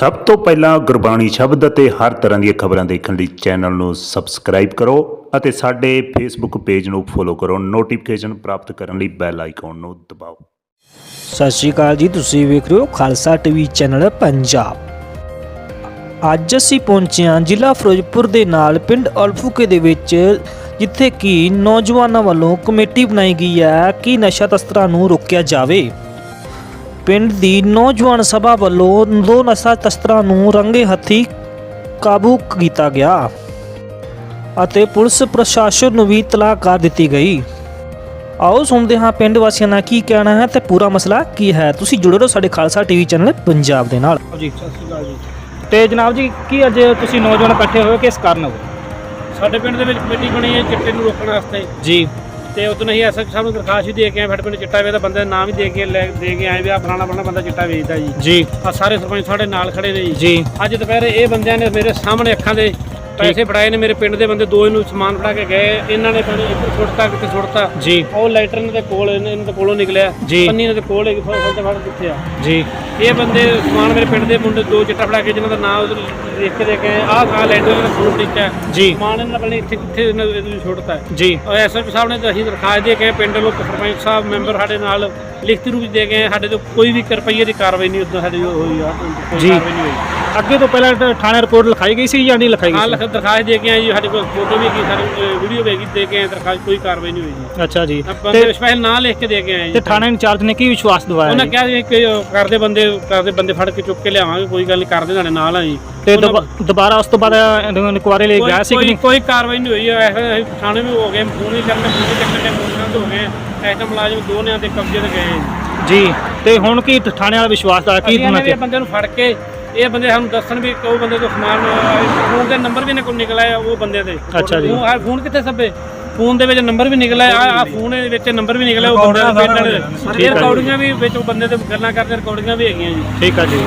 ਸਭ ਤੋਂ ਪਹਿਲਾਂ ਗੁਰਬਾਣੀ ਸ਼ਬਦ ਅਤੇ ਹਰ ਤਰ੍ਹਾਂ ਦੀਆਂ ਖਬਰਾਂ ਦੇਖਣ ਲਈ ਚੈਨਲ ਨੂੰ ਸਬਸਕ੍ਰਾਈਬ ਕਰੋ ਅਤੇ ਸਾਡੇ ਫੇਸਬੁੱਕ ਪੇਜ ਨੂੰ ਫੋਲੋ ਕਰੋ। ਨੋਟੀਫਿਕੇਸ਼ਨ ਪ੍ਰਾਪਤ ਕਰਨ ਲਈ ਬੈਲ ਆਈਕਨ ਨੂੰ ਦਬਾਓ। ਸਤਿ ਸ਼੍ਰੀ ਅਕਾਲ ਜੀ, ਤੁਸੀਂ ਵੇਖ ਰਹੇ ਹੋ ਖਾਲਸਾ ਟੀਵੀ ਚੈਨਲ ਪੰਜਾਬ। ਅੱਜ ਅਸੀਂ ਪਹੁੰਚੇ ਹਾਂ ਜ਼ਿਲ੍ਹਾ ਫਿਰੋਜ਼ਪੁਰ ਦੇ ਨਾਲ ਪਿੰਡ ਅਲਫੂਕੇ ਦੇ ਵਿੱਚ, ਜਿੱਥੇ ਕਿ ਨੌਜਵਾਨਾਂ ਵੱਲੋਂ ਕਮੇਟੀ ਬਣਾਈ ਗਈ ਹੈ ਕਿ ਨਸ਼ਾ ਤਸਕਰਾਂ ਨੂੰ ਰੋਕਿਆ ਜਾਵੇ। ਪਿੰਡ ਦੀ ਨੌਜਵਾਨ ਸਭਾ ਵੱਲੋਂ ਦੋ ਨਸ਼ਾ ਤਸਕਰਾਂ ਨੂੰ ਰੰਗੇ ਹੱਥੀ ਕਾਬੂ ਕੀਤਾ ਗਿਆ ਅਤੇ ਪੁਲਿਸ ਪ੍ਰਸ਼ਾਸਨ ਨੂੰ ਵੀ ਇਤਲਾਹ ਕਰ ਦਿੱਤੀ ਗਈ। ਆਓ ਸੁਣਦੇ ਹਾਂ ਪਿੰਡ ਵਾਸੀਆਂ ਦਾ ਕੀ ਕਹਿਣਾ ਹੈ ਤੇ ਪੂਰਾ ਮਸਲਾ ਕੀ ਹੈ। ਤੁਸੀਂ ਜੁੜੇ ਰਹੋ ਸਾਡੇ ਖਾਲਸਾ ਟੀਵੀ ਚੈਨਲ ਪੰਜਾਬ ਦੇ ਨਾਲ। ਜੀ ਤੇ ਜਨਾਬ ਜੀ ਕੀ ਅੱਜ ਤੁਸੀਂ ਨੌਜਵਾਨ ਇਕੱਠੇ ਹੋਏ ਕਿਸ ਕਾਰਨ ਹੋ? ਸਾਡੇ ਪਿੰਡ ਦੇ ਵਿੱਚ ਕਮੇਟੀ ਬਣੀ ਹੈ ਚਿੱਟੇ ਨੂੰ ਰੋਕਣ ਵਾਸਤੇ। ਜੀ। ਤੇ ਉਦੋਂ ਅਸੀਂ ਐਸਐਚ ਸਾਹਿਬ ਨੂੰ ਦਰਖਾਸਤ ਵੀ ਦੇ ਕੇ ਆਏ ਸਾਡੇ ਪਿੰਡ ਚਿੱਟਾ ਵੇਚਦਾ ਬੰਦੇ ਦਾ ਨਾਮ ਵੀ ਦੇ ਕੇ ਲੈ ਦੇ ਕੇ ਆਏ ਵੀ ਆ ਫਲਾਣਾ ਫਲਾਣਾ ਬੰਦਾ ਚਿੱਟਾ ਵੇਚਦਾ ਜੀ। ਜੀ। ਆ ਸਾਰੇ ਸਰਪੰਚ ਸਾਡੇ ਨਾਲ ਖੜੇ ਨੇ ਜੀ। ਅੱਜ ਦੁਪਹਿਰੇ ਇਹ ਬੰਦਿਆਂ ਨੇ ਮੇਰੇ ਸਾਹਮਣੇ ਅੱਖਾਂ ਦੇ ਪੈਸੇ ਫੜਾਏ ਨੇ ਮੇਰੇ ਪਿੰਡ ਦੇ ਬੰਦੇ ਦੋ ਇਹਨੂੰ ਸਮਾਨ ਫੜਾ ਕੇ ਗਏ। ਇਹਨਾਂ ਨੇ ਕਹਿੰਦੇ ਇੱਧਰ ਸੁੱਟਤਾ ਕਿਤੇ ਸੁੱਟਤਾ। ਜੀ। ਉਹ ਲਾਈਟਰ ਇਹਨਾਂ ਦੇ ਕੋਲ ਇਹਨਾਂ ਦੇ ਕੋਲੋਂ ਨਿਕਲਿਆ। ਪੰਨੀ ਦੇ ਕੋਲ ਇੱਕ ਫੜ ਫੜ ਕਿੱਥੇ ਆ। ਜੀ। ਇਹ ਬੰਦੇ ਸਮਾਨ ਮੇਰੇ ਪਿੰਡ ਦੇ ਮੁੰਡੇ ਦੋ ਚਿੱਟਾ ਫੜਾ ਕੇ ਜਿਨ੍ਹਾਂ ਦਾ ਨਾਮ ਲਿਖ ਕੇ ਦੇ ਕੇ ਆਏ। ਆਹ ਆ ਲਾਈਟਰ ਦਾ ਫੋਨ ਲਿਖਿਆ ਜੀ। ਸਮਾਨ ਇਹਨਾਂ ਨੇ ਇੱਥੇ ਕਿੱਥੇ ਇਹਨਾਂ ਨੂੰ ਛੁੱਟਤਾ ਹੈ। ਜੀ। ਐਸਐਸਪੀ ਸਾਹਿਬ ਨੇ ਤਾਂ ਅਸੀਂ ਦਰਖਾਸਤ ਦੇ ਕੇ ਪਿੰਡ ਲੋਕ ਸਰਪੰਚ ਸਾਹਿਬ ਮੈਂਬਰ ਸਾਡੇ ਨਾਲ ਲਿਖਤੀ ਰੂਪ ਦੇ ਗਏ ਸਾਡੇ ਤੋਂ ਕੋਈ ਵੀ ਰੁਪਈਏ ਦੀ ਕਾਰਵਾਈ ਨਹੀਂ ਉਦੋਂ ਸਾਡੀ ਹੋਈ ਆ ਕੋਈ ਜੀ। ਕਾਰਵਾਈ ਨਹੀਂ ਹੋਈ। ਅੱਗੇ ਤੋਂ ਪਹਿਲਾਂ ਤਾਂ ਥਾਣੇ ਰਿਪੋਰਟ ਲਿਖਾਈ ਗਈ ਸੀ ਜਾਂ ਨਹੀਂ ਲਿਖਾਈ ਹਾਂ ਗਈ ਲਿਖ ਦਰਖਾਸਤ ਦੇ ਕੇ ਆਏ ਜੀ ਸਾਡੇ ਕੋਲ ਫੋਟੋ ਵੀ ਹੈਗੀ ਸਾਡੀ ਵੀਡੀਓ ਵੀ ਹੈਗੀ ਦੇ ਕੇ ਆਏ ਦਰਖਾਸਤ ਕੋਈ ਕਾਰਵਾਈ ਨਹੀਂ ਹੋਈ ਜੀ। ਸੀ ਅੱਛਾ ਜੀ। ਆਪਾਂ ਤੇ ਦੇ ਸਪੈਸ਼ਲ ਨਾਂ ਲਿਖ ਕੇ ਦੇ ਕੇ ਆਏ ਤੇ ਜੀ ਥਾਣਾ ਇੰਚਾਰਜ ਨੇ ਕੀ ਵਿਸ਼ਵਾਸ ਦਿਵਾਇਆ ਉਹਨਾਂ ਜੀ? ਕਿਹਾ ਜੀ ਕਿ ਉਹ ਕਰਦੇ ਬੰਦੇ ਕਰਦੇ ਬੰਦੇ ਫੜ ਕੇ ਚੁੱਕ ਕੇ ਲਿਆਵਾਂਗੇ ਕੋਈ ਗੱਲ ਨਹੀਂ ਕਰਦੇ ਸਾਡੇ ਨਾਲ ਆ ਜੀ। ਤੇ ਉਹਨਾਂ- ਦੁਬਾ- ਦੁਬਾਰਾ ਉਸ ਤੋਂ ਬਾਅਦ ਇਨਕੁਆਰੀ ਲਈ ਗਿਆ ਸੀ ਕਿ ਨਹੀਂ? ਕੋਈ ਕਾਰਵਾਈ ਨਹੀਂ ਹੋਈ ਐਸੇ ਥਾਣੇ ਵੀ ਹੋ ਗਏ ਫੋਨ ਵੀ ਕਰਨੇ ਫੋਨ ਵੀ ਚੱਕਣੇ ਫੋਨ ਹੋ ਗਏ ਐਸਾ ਮੁਲਾਜ਼ਮ ਦੋਨਿਆਂ ਦੇ ਕਬਜ਼ੇ ਤੇ ਗਏ ਜੀ। ਤੇ ਹੁਣ ਕੀ ਥਾਣੇ ਵਾਲਾ ਵਿਸ਼ਵਾਸ ਦਾ ਕੀ ਅਸੀਂ ਹੋਣਾ ਇਹਨਾਂ ਦੇ ਬੰਦੇ ਨੂੰ ਫੜ ਕੇ ਇਹ ਬੰਦੇ ਸਾਨੂੰ ਦੱਸਣ ਵੀ ਕਿ ਉਹ ਬੰਦੇ ਤੋਂ ਸਮਾਨ ਫੋਨ ਦੇ ਨੰਬਰ ਵੀ ਨੇ ਕੋਲ ਨਿਕਲਿਆ ਉਹ ਬੰਦੇ ਦੇ। ਅੱਛਾ ਜੀ। ਉਹ ਫੋਨ ਕਿੱਥੇ ਸੱਬੇ? ਫੋਨ ਦੇ ਵਿੱਚ ਨੰਬਰ ਵੀ ਨਿਕਲਿਆ ਆ ਆ ਫੋਨ ਦੇ ਵਿੱਚ ਨੰਬਰ ਵੀ ਨਿਕਲਿਆ ਉਹ ਬੰਦੇ ਦੇ ਪਿੰਡ ਦੇ। ਰਿਕਾਰਡਿੰਗਾਂ ਵੀ ਵਿੱਚ ਉਹ ਬੰਦੇ ਦੇ ਗੱਲਾਂ ਕਰਦੇ ਰਿਕਾਰਡਿੰਗਾਂ ਵੀ ਹੈਗੀਆਂ ਜੀ। ਠੀਕ ਆ ਜੀ।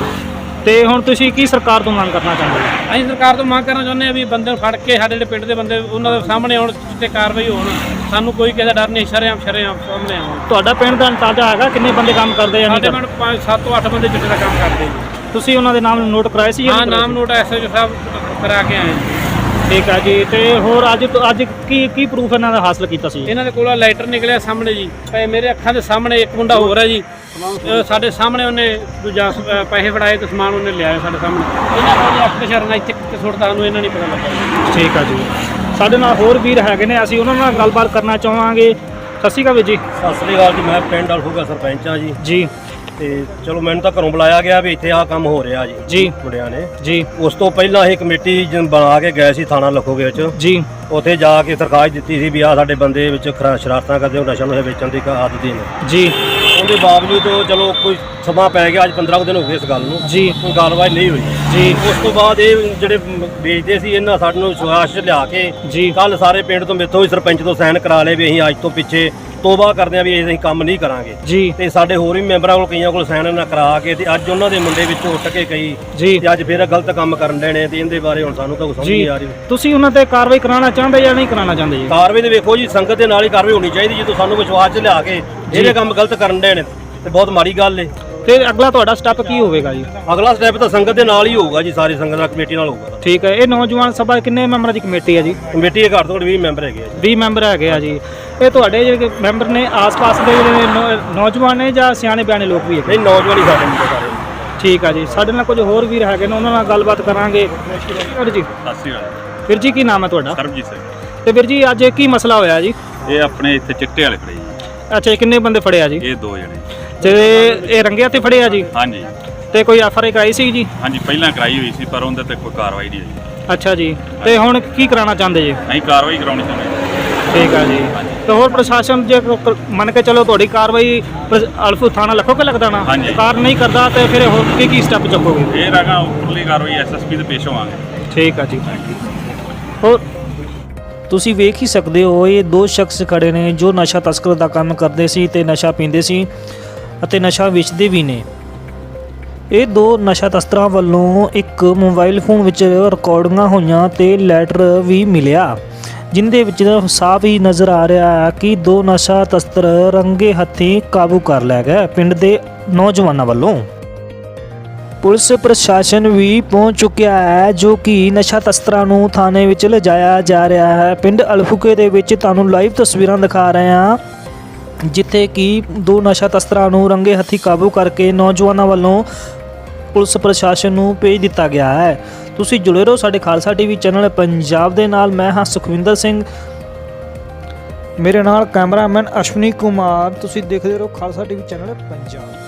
ਤੇ ਹੁਣ ਤੁਸੀਂ ਕੀ ਸਰਕਾਰ ਤੋਂ ਮੰਗ ਕਰਨਾ ਚਾਹੁੰਦੇ ਹੋ? ਅਸੀਂ ਸਰਕਾਰ ਤੋਂ ਮੰਗ ਕਰਨਾ ਚਾਹੁੰਦੇ ਆ ਵੀ ਬੰਦੇ ਨੂੰ ਫੜ ਕੇ ਸਾਡੇ ਜਿਹੜੇ ਪਿੰਡ ਦੇ ਬੰਦੇ ਉਹਨਾਂ ਦੇ ਸਾਹਮਣੇ ਆਉਣ ਤੇ ਕਾਰਵਾਈ ਹੋਣ। ਸਾਨੂੰ ਕੋਈ ਕਿਸੇ ਦਾ ਡਰ ਨਹੀਂ ਸ਼ਰੇਆਮ ਸ਼ਰੇਆਮ ਸਾਹਮਣੇ ਆਉਣ। ਤੁਹਾਡਾ ਪਿੰਡ ਦਾ ਅੰਦਾਜ਼ਾ ਹੈਗਾ ਕਿੰਨੇ ਬੰਦੇ ਕੰਮ ਕਰਦੇ ਨਹੀਂ ਸਾਡੇ ਪਿੰਡ 5 7 ਤੋਂ 8 ਬੰਦੇ ਚਿੱਟੇ ਦਾ ਕੰਮ ਕਰਦੇ ਜੀ। ਤੁਸੀਂ ਉਹਨਾਂ ਦੇ ਨਾਮ ਨੋਟ ਕਰਾਏ ਸੀ ਜਾਂ ਹਾਂ ਨਹੀਂ ਨਾਮ ਨੋਟ ਐਸਐਚਓ ਸਾਹਿਬ ਕਰਾ ਕੇ ਆਏ ਜੀ? ਠੀਕ ਆ ਜੀ ਤੇ ਹੋਰ ਅੱਜ ਅੱਜ ਕੀ ਕੀ ਪ੍ਰੂਫ ਇਹਨਾਂ ਦਾ ਹਾਸਲ ਕੀਤਾ ਸੀ? ਇਹਨਾਂ ਦੇ ਕੋਲੋਂ ਲਾਈਟਰ ਨਿਕਲਿਆ ਸਾਹਮਣੇ ਜੀ। ਪਏ ਮੇਰੇ ਅੱਖਾਂ ਦੇ ਸਾਹਮਣੇ ਇੱਕ ਮੁੰਡਾ ਹੋਰ ਹੈ ਜੀ। ਅਹ ਸਾਡੇ ਸਾਹਮਣੇ ਉਹਨੇ ਦੂਜਾ ਸ- ਅਹ ਪੈਸੇ ਫੜਾਏ ਤੇ ਸਮਾਨ ਉਹਨੇ ਲਿਆਇਆ ਸਾਡੇ ਸਾਹਮਣੇ। ਇਹਨਾਂ ਕੋਲ ਅੱਖ ਸ਼ਰਨ ਇੱਥੇ ਕਿੱਥੇ ਸੁੱਟਦਾ ਸਾਨੂੰ ਇਹਨਾਂ ਨਹੀਂ ਪਤਾ ਲੱਗਾ ਠੀਕ ਆ ਜੀ। ਸਾਡੇ ਨਾਲ ਹੋਰ ਵੀਰ ਹੈਗੇ ਨੇ ਅਸੀਂ ਉਹਨਾਂ ਨਾਲ ਗੱਲਬਾਤ ਕਰਨਾ ਚਾਹਾਂਗੇ। ਸਤਿ ਸ਼੍ਰੀ ਅਕਾਲ ਵੀਰ ਜੀ। ਸਤਿ ਸ੍ਰੀ ਅਕਾਲ ਜੀ ਮੈਂ ਪਿੰਡ ਅਲਫੂਗਾ ਸਰਪੰਚ ਆ ਜੀ। ਜੀ। ਤੇ ਚਲੋ ਮੈਨੂੰ ਤਾਂ ਘਰੋਂ ਬੁਲਾਇਆ ਗਿਆ ਵੀ ਇੱਥੇ ਆਹ ਕੰਮ ਹੋ ਰਿਹਾ ਜੀ ਜੀ। ਮੁੰਡਿਆਂ ਨੇ। ਜੀ। ਉਸ ਤੋਂ ਪਹਿਲਾਂ ਅਸੀਂ ਕਮੇਟੀ ਜ- ਬਣਾ ਕੇ ਗਏ ਸੀ ਥਾਣਾ ਲਖੋਗੇ ਵਿੱਚ। ਜੀ। ਉੱਥੇ ਜਾ ਕੇ ਦਰਖਾਸਤ ਦਿੱਤੀ ਸੀ ਵੀ ਆਹ ਸਾਡੇ ਬੰਦੇ ਵਿੱਚ ਖਰਾ ਸ਼ਰਾਰਤਾਂ ਕਰਦੇ ਹੋ ਨਸ਼ਾ ਨੂੰ ਵੇਚਣ ਦੀ ਆਦਤ ਦੇ ਨੇ ਜੀ। ਉਹਦੇ ਬਾਵਜੂਦ ਉਹ ਚਲੋ ਕੋਈ ਸਮਾਂ ਪੈ ਗਿਆ ਅੱਜ 15 ਕੁ ਦਿਨ ਹੋ ਗਏ ਇਸ ਗੱਲ ਨੂੰ। ਜੀ। ਕੋਈ ਗੱਲਬਾਤ ਨਹੀਂ ਹੋਈ। ਜੀ। ਉਸ ਤੋਂ ਬਾਅਦ ਇਹ ਜਿਹੜੇ ਮ- ਵੇਚਦੇ ਸੀ ਇਹਨਾਂ ਸਾਨੂੰ ਵਿਸ਼ਵਾਸ 'ਚ ਲਿਆ ਕੇ ਜੀ। ਕੱਲ ਸਾਰੇ ਪਿੰਡ ਤੋਂ ਮੇਥੋਂ ਵੀ ਸਰਪੰਚ ਤੋਂ ਸਾਈਨ ਕਰਾ ਲਏ ਵੀ ਅਸੀਂ ਅੱਜ ਤੋਂ ਪਿੱਛੇ ਤੋਬਾ ਕਰਦੇ ਆ ਵੀ ਅਸੀਂ ਕੰਮ ਨਹੀਂ ਕਰਾਂਗੇ। ਜੀ। ਤੇ ਸਾਡੇ ਹੋਰ ਵੀ ਮੈਂਬਰਾਂ ਕੋਲ ਕਈਆਂ ਕੋਲ ਸਾਈਨ ਨਾ ਕਰਾ ਕੇ ਤੇ ਅੱਜ ਉਹਨਾਂ ਦੇ ਮੁੰਡੇ ਵਿੱਚੋਂ ਉੱਠ ਕੇ ਕਈ ਜੀ। ਤੇ ਅੱਜ ਫਿਰ ਗਲਤ ਕੰਮ ਕਰਨ ਨੇ ਤੇ ਇਹਦੇ ਬਾਰੇ ਹੁਣ ਸਾਨੂੰ ਤਾਂ ਕੁਛ ਸਮਝ ਜੀ। ਨਹੀਂ ਆ ਰਹੀ। ਤੁਸੀਂ ਉਹਨਾਂ ਤੇ ਕਾਰਵਾਈ ਕਰਾਉਣਾ ਚਾਹੁੰਦੇ ਜਾਂ ਨਹੀਂ ਕਰਾਉਣਾ ਚਾਹੁੰਦੇ ਜੀ? ਕਾਰਵਾਈ ਦੇ ਵੇਖੋ ਜੀ ਸੰਗਤ ਦੇ ਨਾਲ ਹੀ ਕਾਰਵਾਈ ਹੋਣੀ ਚਾਹੀਦੀ ਜਦੋਂ ਸਾਨੂੰ ਵਿਸ਼ਵਾਸ 'ਚ ਲਿਆ ਕੇ ਜਿਹੜੇ ਕੰਮ ਗਲਤ ਕਰਨ ਦੇ ਨੇ ਤੇ ਬਹੁਤ ਮਾੜੀ ਗੱਲ ਏ। ਤੇ ਅਗਲਾ ਤੁਹਾਡਾ ਸਟੈਪ ਕੀ ਹੋਵੇਗਾ ਜੀ? ਅਗਲਾ ਸਟੈਪ ਤਾਂ ਸੰਗਤ ਦੇ ਨਾਲ ਹੀ ਹੋਊਗਾ ਜੀ ਸਾਰੀ ਸੰਗਤ ਦਾ ਕਮੇਟੀ ਨਾਲ ਹੋਊਗਾ। ਠੀਕ ਹੈ ਇਹ ਨੌਜਵਾਨ ਸਭਾ ਕਿੰਨੇ ਮੈਂਬਰਾਂ ਦੀ ਕਮੇਟੀ ਹੈ ਜੀ? ਕਮੇਟੀ ਦੇ ਘੱਟ ਤੋਂ ਘੱਟ 20 ਮੈਂਬਰ ਹੈਗੇ ਆ ਜੀ। 20 ਮੈਂਬਰ ਹੈਗੇ ਆ ਜੀ। ਇਹ ਤੁਹਾਡੇ ਜਿਹੜੇ ਮੈਂਬਰ ਨੇ ਆਸ-ਪਾਸ ਦੇ ਜਿਹੜੇ ਨੌ- ਨੌਜਵਾਨ ਨੇ ਜਾਂ ਸਿਆਣੇ ਬਿਆਣੇ ਲੋਕ ਵੀ ਹੈਗੇ? ਨਹੀਂ ਨੌਜਵਾਨ ਹੀ ਸਾਡੇ ਮੁੰਡੇ ਸਾਰੇ। ਠੀਕ ਆ ਜੀ। ਸਾਡੇ ਨਾਲ ਕੁਝ ਹੋਰ ਵੀਰ ਹੈਗੇ ਨੇ ਉਹਨਾਂ ਨਾਲ ਗੱਲਬਾਤ ਕਰਾਂਗੇ। ਵੀਰ ਜੀ। ਸਤਿ ਸ਼੍ਰੀ ਅਕਾਲ। ਵੀਰ ਜੀ ਕੀ ਨਾਮ ਹੈ ਤੁਹਾਡਾ? ਸਰਬਜੀਤ ਸਿੰਘ। ਤੇ ਵੀਰ ਜੀ ਅੱਜ ਕੀ ਮਸਲਾ ਹੋਇਆ ਜੀ? ਇਹ ਆਪਣੇ ਇੱਥੇ ਚਿੱਟੇ ਵਾਲੇ ਖੜੇ ਜੀ। ਅੱਛਾ ਇਹ ਕਿੰਨੇ ਬੰਦੇ ਫੜੇ ਆ ਜੀ? ਇਹ ਦੋ ਜਣੇ। ਤੇ ਇਹ ਰੰਗੇ ਹੱਥੇ ਫੜੇ ਆ ਜੀ? ਹਾਂਜੀ। ਤੇ ਕੋਈ ਐਫ ਆਰ ਆਈ ਕਰਾਈ ਸੀ ਜੀ? ਹਾਂਜੀ ਪਹਿਲਾਂ ਕਰਾਈ ਹੋਈ ਸੀ ਪਰ ਉਹਦੇ ਤੇ ਕੋਈ ਕਾਰਵਾਈ ਨਹੀਂ ਹੋਈ। ਅੱਛਾ ਜੀ। ਤੇ ਹੁਣ ਕੀ ਕਰਾਉਣਾ ਚਾਹੁੰਦੇ ਜੀ? ਅਸੀਂ ਕਾਰਵਾਈ ਕਰਾਉਣੀ ਚਾਹੁੰਦੇ ਹਾਂ। ਠੀਕ ਆ ਜੀ। ਤੇ ਹੋਰ ਪ੍ਰਸ਼ਾਸਨ ਜੇ ਕ- ਮੰਨ ਕੇ ਚਲੋ ਤੁਹਾਡੀ ਕਾਰਵਾਈ ਅਲਫੂ ਥਾਣਾ ਲੱਖੋ ਕੇ ਲੱਗਦਾ ਨਾ? ਹਾਂਜੀ। ਕਾਰ ਨਹੀਂ ਕਰਦਾ ਤੇ ਫਿਰ ਹੋਰ ਕੀ ਕੀ ਸਟੈਪ ਚੱਕੋਗੇ? ਇਹ ਰਗਾ ਉੱਪਰਲੀ ਕਾਰਵਾਈ ਐਸਐਸਪੀ ਤੇ ਪੇਸ਼ ਹੋਵਾਂਗੇ। ਠੀਕ ਆ ਜੀ। ਹੋਰ? ਤੁਸੀਂ ਵੇਖ ਹੀ ਸਕਦੇ ਹੋ ਇਹ ਦੋ ਸ਼ਖਸ ਖੜੇ ਨੇ ਜੋ ਨਸ਼ਾ ਤਸਕਰ ਦਾ ਕੰਮ ਕਰਦੇ ਸੀ ਤੇ ਨਸ਼ਾ ਪੀਂਦੇ ਸੀ ਅਤੇ ਨਸ਼ਾ ਵੇਚਦੇ ਵੀ ਨੇ। ਇਹ ਦੋ ਨਸ਼ਾ ਤਸਕਰਾਂ ਵੱਲੋਂ ਇੱਕ ਮੋਬਾਈਲ ਫੋਨ ਵਿੱਚ ਰਿਕਾਰਡਿੰਗਾਂ ਹੋਈਆਂ ਤੇ ਲੈਟਰ ਵੀ ਮਿਲਿਆ। ਜਿੰਦੇ ਵਿੱਚ ਸਾਫ਼ ਹੀ ਨਜ਼ਰ ਆ ਰਿਹਾ ਹੈ ਕਿ ਦੋ ਨਸ਼ਾ ਤਸਤਰ ਰੰਗੇ ਹੱਥੀਂ ਕਾਬੂ ਕਰ ਲਿਆ ਗਿਆ ਪਿੰਡ ਦੇ ਨੌਜਵਾਨਾਂ ਵੱਲੋਂ। ਪੁਲਿਸ ਪ੍ਰਸ਼ਾਸਨ ਵੀ ਪਹੁੰਚ ਚੁੱਕਿਆ ਹੈ ਜੋ ਕਿ ਨਸ਼ਾ ਤਸਕਰਾਂ ਨੂੰ ਥਾਣੇ ਵਿੱਚ ਲਿਜਾਇਆ ਜਾ ਰਿਹਾ ਹੈ। ਪਿੰਡ ਅਲਫੁਕੇ ਦੇ ਵਿੱਚ ਤੁਹਾਨੂੰ ਲਾਈਵ ਤਸਵੀਰਾਂ ਦਿਖਾ ਰਹੇ ਹਾਂ, ਜਿੱਥੇ ਕਿ ਦੋ ਨਸ਼ਾ ਤਸਕਰਾਂ ਨੂੰ ਰੰਗੇ ਹੱਥੀ ਕਾਬੂ ਕਰਕੇ ਨੌਜਵਾਨਾਂ ਵੱਲੋਂ ਪੁਲਿਸ ਪ੍ਰਸ਼ਾਸਨ ਨੂੰ ਭੇਜ ਦਿੱਤਾ ਗਿਆ ਹੈ। ਤੁਸੀਂ ਜੁੜੇ ਰਹੋ ਸਾਡੇ ਖਾਲਸਾ ਟੀਵੀ ਚੈਨਲ ਪੰਜਾਬ ਦੇ ਨਾਲ। ਮੈਂ ਹਾਂ ਸੁਖਵਿੰਦਰ ਸਿੰਘ। ਮੇਰੇ ਨਾਲ ਕੈਮਰਾਮੈਨ ਅਸ਼ਵਨੀ ਕੁਮਾਰ। ਤੁਸੀਂ ਦੇਖਦੇ ਰਹੋ ਖਾਲਸਾ ਟੀਵੀ ਚੈਨਲ ਪੰਜਾਬ।